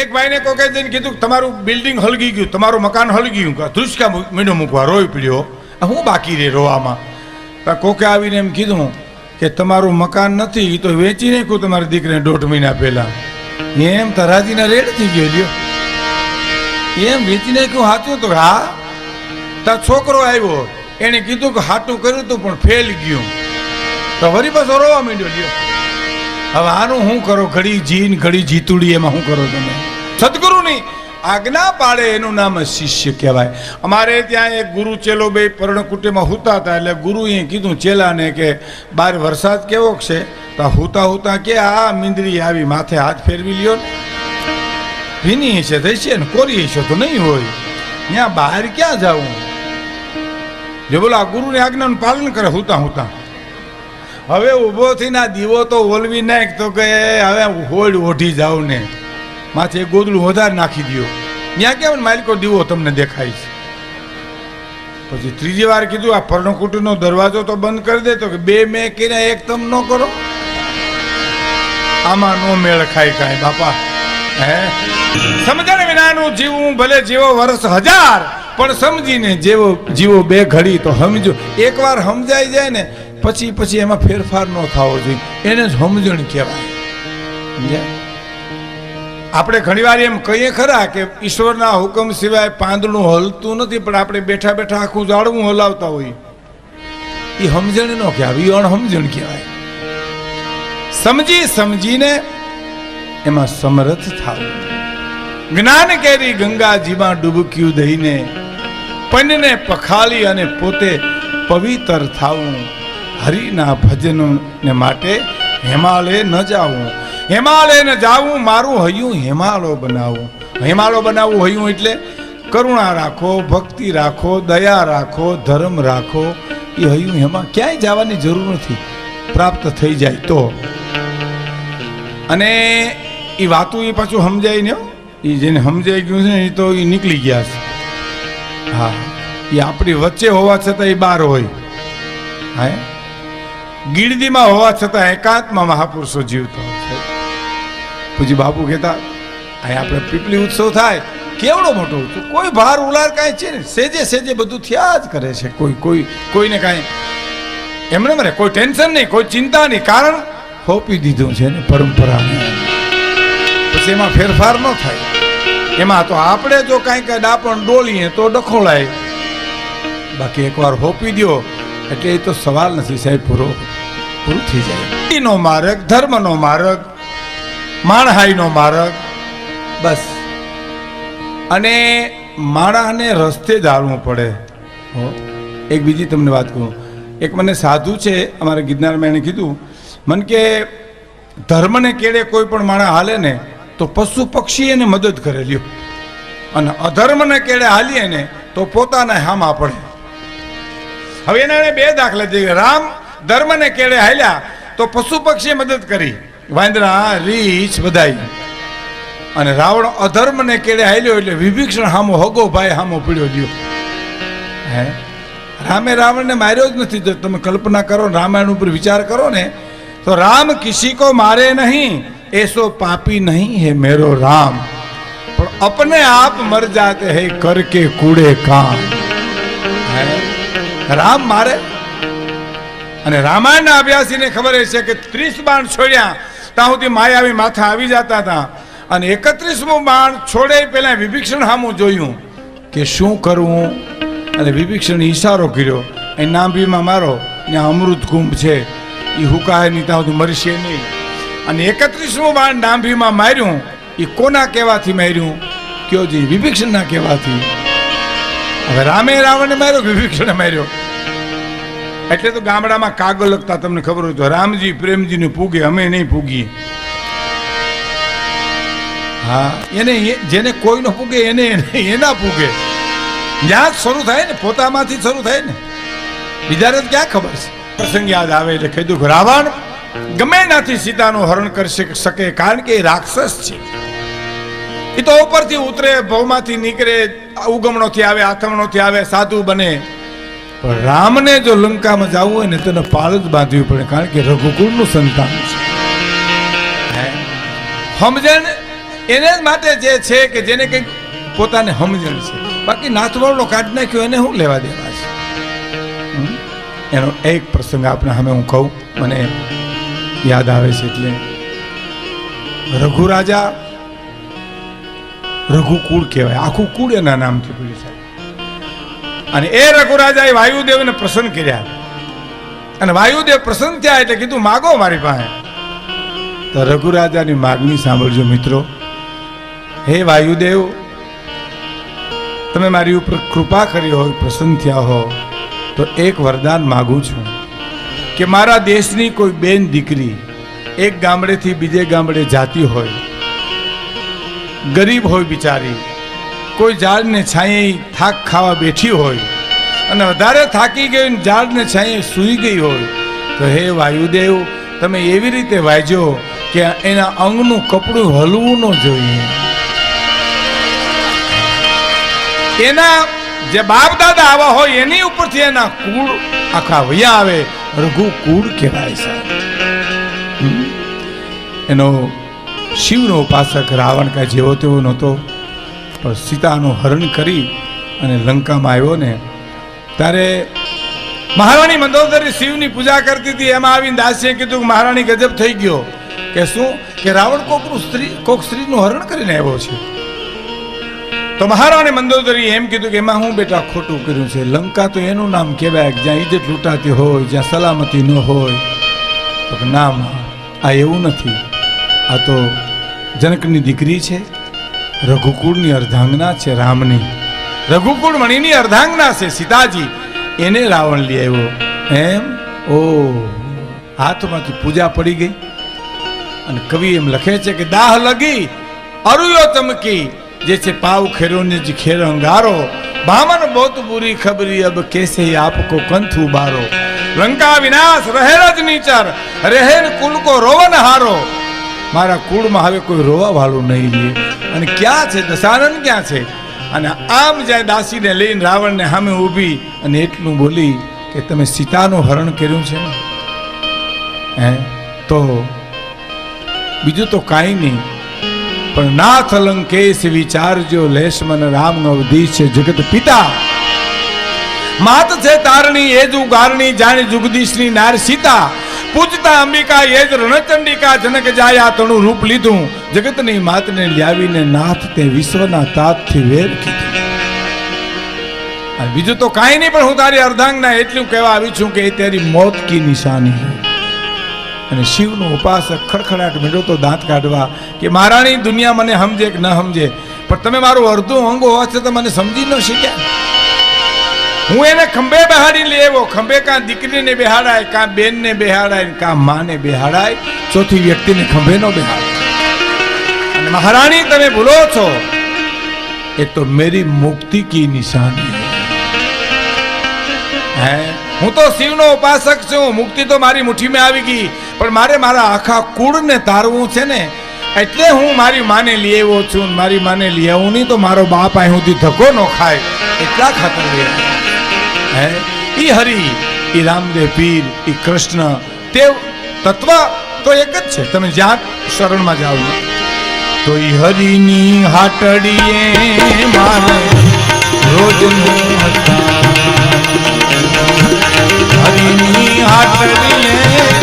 એક ભાઈને કોકે જઈને કીધું તમારું બિલ્ડિંગ હલગી ગયું, તમારું મકાન હલગી ગયું. ધ્રુસકા મીંડો મૂકવા રોઈ પડ્યો. હું બાકી રે રોવામાં? કોકે આવીને એમ કીધું કે તમારું મકાન નથી તો વેચી નાખ્યું તમારી દીકરીને દોઢ મહિના પહેલા. એમ તરાજીના રેડ થઈ ગયો એમ વેચી નાખ્યું સાચું તો હા. તાર છોકરો આવ્યો, એને કીધું કે હાટું કર્યું હતું પણ ફેલ ગયું. તો વળી પાછો રોવા માંડ્યો હવે આનું શું કરો? ઘડી જીન, ઘડી જીતુડી, એમાં શું કરો તમે? સદગુરુની આજ્ઞા પાડે, એનું નામ શિષ્ય કહેવાય. અમારે ત્યાં એક ગુરુ ચેલો બે પર્ણકુટીમાં હુતા હતા, એટલે ગુરુએ કીધું ચેલાને કે, બાર વરસાદ કેવો છે? તો હુતા હુતા કે, આ મીંદડી આવી માથે હાથ ફેરવી લ્યો ભીની હશે થઈ છે ને, કોરી હશે તો નહીં હોય. ત્યાં બહાર ક્યાં જવું જે બોલો, આ ગુરુની આજ્ઞાનું પાલન કરે હુતા હુતા. હવે ઊભો થઈને આ દીવો તો ઓલવી નાખ તો કે, હવે હોડ ઓઢી જાઉં ને. માથે ગોદડું વધારે નાખી દો ત્યાં કેમ માલિકો દીવો તમને દેખાય છે? પછી ત્રીજી વાર કીધું, આ પર્ણકુટીનો દરવાજો તો બંધ કરી દે, તો કે બે મેં કર્યા એક તમ ન કરો. આમાં નો મેળ ખાય કાંઈ, બાપા. હે? સમજણ વિનાનું જીવવું ભલે જીવો વર્ષ હજાર, પણ સમજીને જેવો જીવો બે ઘડી, તો સમજો. એકવાર સમજાઈ જાય ને, પછી પછી એમાં ફેરફાર ન થવો જોઈએ. એને જ સમજણ કહેવાય. સમજ્યા? આપણે ઘણીવાર એમ કહીએ ખરા કે ઈશ્વરના હુકમ સિવાય પાંદડું હલતું નથી, પણ આપણે બેઠા બેઠા આખું ઝાડવું હલાવતા હોઈએ. એ સમજણ ન કહેવાય એ અણસમજણ કહેવાય. સમજી સમજીને એમાં સમર્થ થાવું જ્ઞાન કેરી ગંગાજીમાં ડૂબક્યું દઈને પન્નને પખાલી અને પોતે પવિત્ર થાવું હરિના ભજનને માટે હિમાલય ન જાવું હિમાલય ન જાવું, મારું હૈયું હિમાલય બનાવું. હિમાલય બનાવવું હૈયું એટલે કરુણા રાખો, ભક્તિ રાખો, દયા રાખો, ધર્મ રાખો. એ હૈયું હેમા ક્યાંય જવાની જરૂર નથી. પ્રાપ્ત થઈ જાય તો. અને એ વાતું એ પાછું સમજાય ને એ જેને સમજાઈ ગયું છે એ તો એ નીકળી ગયા છે. હા. એ આપણી વચ્ચે હોવા છતાં એ બહાર હોય. હા? ગીરદીમાં હોવા છતાં એકાંતમાં મહાપુરુષો જીવતા. હોય છે પૂજી બાપુ કહેતા અહીં આપણે પીપલી ઉત્સવ થાય. કેવડો મોટો ઉત્સવ? કોઈ ભાર ઉલાર કાંઈ છે ને સેજે સેજે બધું થયા જ કરે છે. કોઈ કોઈ, કોઈને કાંઈ એમને મરે કોઈ ટેન્શન નહીં, કોઈ ચિંતા નહીં. કારણ હોપી દીધું છે ને પરંપરાને. પછી એમાં ફેરફાર ન થાય. એમાં તો આપણે જો કાંઈક ડાપણ ડોલીએ તો ડખોળાય. બાકી એકવાર હોપી દ્યો. એટલે એ તો સવાલ નથી સાહેબ, પૂરો, પૂરું થઈ જાય. નો માર્ગ, ધર્મનો માર્ગ માણહાઈનો માર્ગ. બસ. અને માળાને રસ્તે જ હાલવું પડે. એક બીજી તમને વાત કહું. એક મને સાધુ છે અમારા ગિરનારમાં એણે કીધું મન કે ધર્મને કેળે કોઈ પણ માણસ હાલે ને તો પશુ પક્ષી એને મદદ કરે લ્યો. અને અધર્મને કેળે હાલીએ ને તો પોતાના હામા પડે. હવે એના બે દાખલા છે રામ ધર્મને કેળે હાલ્યા તો પશુ પક્ષીએ મદદ કરી. વાંદરા, રીછ બધાય. અને રાવણ અધર્મને કેળે હાલ્યો એટલે વિભીક્ષણ હામો હગો ભાઈ હામો પીડ્યો લ્યો હે? રામે રાવણને માર્યો જ નથી, તો તમે કલ્પના કરો, રામાયણ ઉપર વિચાર કરો ને, તો રામ કિસી કો મારે નહીં, એસો પાપી નહીં હે મેરો રામ. પણ અપને આપ મર જાતે હે કરકે કૂડે કામ? રામ મારે. અને રામાયણના અભ્યાસીને ખબર છે કે ત્રીસ બાણ છોડ્યા ત્યાં સુધી માયાવી માથા આવી જતા હતા. અને એકત્રીસમું બાણ છોડે પહેલાં વિભીક્ષણ સામું જોયું કે શું કરવું? અને વિભીક્ષણ ઈશારો કર્યો. એ નાંભીમાં મારો ત્યાં અમૃત કુંભ છે. એ હુકાય નહીં ત્યાં સુધી મરશે નહીં. અને એકત્રીસમું બાણ નાંભીમાં માર્યું. એ કોના કહેવાથી માર્યું? કયો જી વિભીક્ષણના કહેવાથી. હવે રામે રાવણને માર્યો વિભીક્ષણે માર્યો? એટલે તો ગામડામાં કાગળ લખતા તમને ખબર હોય તો રામજી પ્રેમજીને પૂગે, અમે નહીં પૂગીએ. હા, એને જેને કોઈ ન પૂગે, એને એને- પૂગે. જ્યાં શરૂ થાય ને, પોતામાંથી શરૂ થાય ને. બીજાને ક્યાં ખબર છે? પ્રસંગ યાદ આવે એટલે કીધું રાવણ ગમે એનાથી સીતાનું હરણ કરી શક- શકે, કારણ કે એ રાક્ષસ છે. એ તો ઉપરથી ઉતરે, ભવમાંથી નીકળે, ઉગમણોથી આવે, આથમણોથી આવે, સાધુ બને. પણ રામને જો લંકામાં જવું હોય ને તેને પાળ જ બાંધવી પડે, કારણ કે રઘુકુળનું સંતાન છે. હે? સમજણ એને જ માટે જે છે કે જેને કંઈક પોતાને સમજણ છે. બાકી નાથવાળો કાઢ નાખ્યો એને શું લેવા દેવા છે? એનો એક પ્રસંગ આપણે સામે હું કહું, મને યાદ આવે છે એટલે. રઘુરાજા રઘુકુળ કહેવાય. આખું કુળ એના નામથી પડ્યું સાહેબ અને એ રઘુરાજાએ વાયુદેવને પ્રસન્ન કર્યા. અને વાયુદેવ પ્રસન્ન થયા એટલે કીધું, માગો મારી પાસે. તો રઘુરાજાની માગણી સાંભળજો મિત્રો. હે વાયુદેવ, તમે મારી ઉપર કૃપા કરી હોય, પ્રસન્ન થયા હો, તો એક વરદાન માગું છું. કે મારા દેશની કોઈ બેન દીકરી એક ગામડેથી બીજે ગામડે જાતી હોય, ગરીબ હોય બિચારી કોઈ ઝાડને છાંયે થાક ખાવા બેઠી હોય અને વધારે થાકી ગઈ ઝાડને છાંયે સૂઈ ગઈ હોય, તો હે વાયુદેવ, તમે એવી રીતે વાજો કે એના અંગનું કપડું હલવું ન જોઈએ. એના જે બાપ દાદા આવા હોય, એની ઉપરથી એના કુળ આખા વયા આવે. રઘુ કુળ કહેવાય છે. એનો શિવનો ઉપાસક રાવણ કાંઈ જેવો તેવો નહોતો. પણ સીતાનું હરણ કરી અને લંકામાં આવ્યો ને, ત્યારે મહારાણી મંદોદરી શિવની પૂજા કરતી હતી. એમાં આવીને દાસીએ કીધું કે મહારાણી ગજબ થઈ ગયો. કે શું? કે રાવણ કોકનું સ્ત્રી કોક સ્ત્રીનું હરણ કરીને આવ્યો છે. તો મહારાણી મંદોદરી એમ કીધું કે એમાં હું બેટા ખોટું કર્યું છે. લંકા તો એનું નામ કહેવાય જ્યાં ઇજ્જત લૂંટાતી હોય, જ્યાં સલામતી ન હોય. તો ના આ એવું નથી. આ તો જનકની દીકરી છે. રઘુકુળની અર્ધાંગના છે રામની. રઘુકુળ મણીની અર્ધાંગના છે સીતાજી. એને રાવણ લઈ આવ્યો. એમ? ઓ. હાથમાંથી પૂજા પડી ગઈ. અને કવિ એમ લખે છે કે, દાહ લગી, અરુયો તમકી જે છે પાવ ખેરોને જ ખેર અંગારો. બામન બહુત બુરી ખબરી, અબ કેસે આપકો કંથુ બારો લંકા વિનાશ રહે જ નીચર રહેન કુલ કો રોવન હારો. મારા કુળમાં હવે કોઈ રોવા વાળું નહીં રહે અને ક્યાં છે? દશારણ ક્યાં છે? અને આમ જાય દાસીને લઈને રાવણને સામે ઊભી અને એટલું બોલી કે તમે સીતાનું હરણ કર્યું છે હે? તો બીજું તો કાંઈ નહીં. પણ નાથ લંકેશ વિચારજો લેશ મન રામ નો અવધીશ છે જગત પિતા. માત છે તારણી, એ જ જાણે જાણી જુગદીશની નાર સીતા. પૂજતા અંબિકા એ જ રણચંડિકા જનક જાયા તણું રૂપ લીધું. જગતની માતને લ્યાવીને નાથ તે વિશ્વના તાતથી વેર કીધું. બીજું તો કાંઈ નહીં, પણ હું તારી અર્ધાંગના એટલું કહેવા આવી છું કે એ તારી મોત કી નિશાની અને શિવનો ઉપાસક ખડખડાટ મેળો તો દાંત કાઢવા કે મહારાણી, દુનિયા મને સમજે કે ન સમજે, પણ તમે મારું અડધું અંગ હોવા છતાં મને સમજી ન શક્યા. હું એને ખંભે બેહાડી લેવો ખંભે કાં દીકરીને બેહાડાય, કાં બેનને બેહાડાય કાં માને બેહાડાય. ચોથી વ્યક્તિને ખંભે નો બેહાડાય. અને મહારાણી, તમે ભૂલો છો. એ તો મેરી મુક્તિ કી નિશાની હે. હું? તો શિવનો ઉપાસક છું. મુક્તિ તો મારી મુઠ્ઠીમાં આવી ગઈ. પણ મારે મારા આખા કુળને તારવું છે ને. એટલે હું મારી માને લઈ આવ્યો છું. મારી માને લઈ આવું નહીં તો મારો બાપ અહીંથી ધક્કો ન ખાય. એટલા ખાતર. હે? ઈ હરી એ રામદેવ, પીર, ઈ કૃષ્ણ તે તત્વ તો એક જ છે. તમે જ્યાં શરણમાં જાઓ તો ઈ હરિની હાટડીએ મારે રોજનું હરિની હાટડીએ